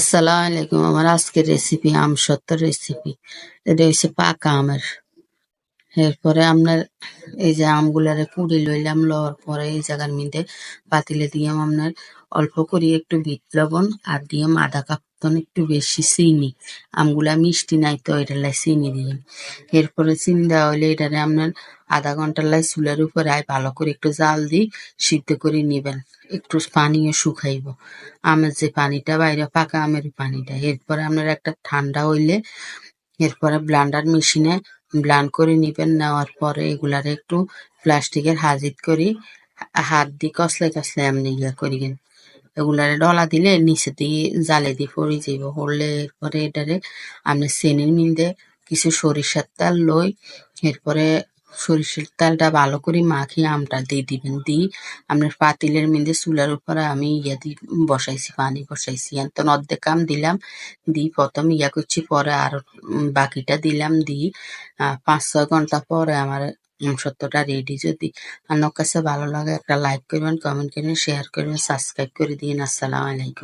আসসালামু আলাইকুম আমার আজকের রেসিপি আম সত্তর রেসিপি এটা হচ্ছে পাকা আমের এরপরে আপনার এই যে আমগুলারে কুড়ি লইলাম, লওয়ার পরে এই জায়গার মধ্যে পাতিলে দিয়ে আপনার অল্প করে একটু বিট লবণ আর দিয়ে আধা কাপ একটু বেশি চিনি। আমগুলা মিষ্টি নাই তো এটা লাই চিনি দিয়ে এরপরে চিনি দেওয়া হলে এটারে আপনার আধা ঘণ্টার লাই চুলের উপরে আয় ভালো করে একটু জাল দিয়ে সিদ্ধ করে নেবেন। একটু পানিও শুকাইব। আমের যে পানিটা বাইরে পাকা আমের পানিটা। এরপরে আপনার একটা ঠান্ডা হইলে এরপরে ব্লান্ডার মেশিনে ব্লান্ড করে নিবেন, নেওয়ার পরে এগুলারে একটু প্লাস্টিকের হাজিত করি, হাত দিয়ে কসলে কসলে এমনি ইয়া করিবেন এগুলারে ডলা দিলে নিচে দিয়ে জালে দিয়ে পড়ে যাইব, পড়লে এরপরে এটারে আপনি চেনির মিন্দে কিছু সরিষার তেল লই, এরপরে সরিষার তেলটা ভালো করে মাখিয়ে আমটা দিয়ে দিবেন। দিই আপনার পাতিলের মধ্যে চুলার উপরে আমি ইয়া দিয়ে বসাইছি, পানি বসাইছি। তো অর্ধেক আম দিলাম। দিই প্রথম ইয়া করছি, পরে আর বাকিটা দিলাম। দিই পাঁচ ছয় ঘণ্টা পরে আমার সত্যটা রেডি যদি আপনার কাছে ভালো লাগে একটা লাইক করবেন কমেন্ট করবেন শেয়ার করবেন সাবস্ক্রাইব করে দিন আসসালামু আলাইকুম।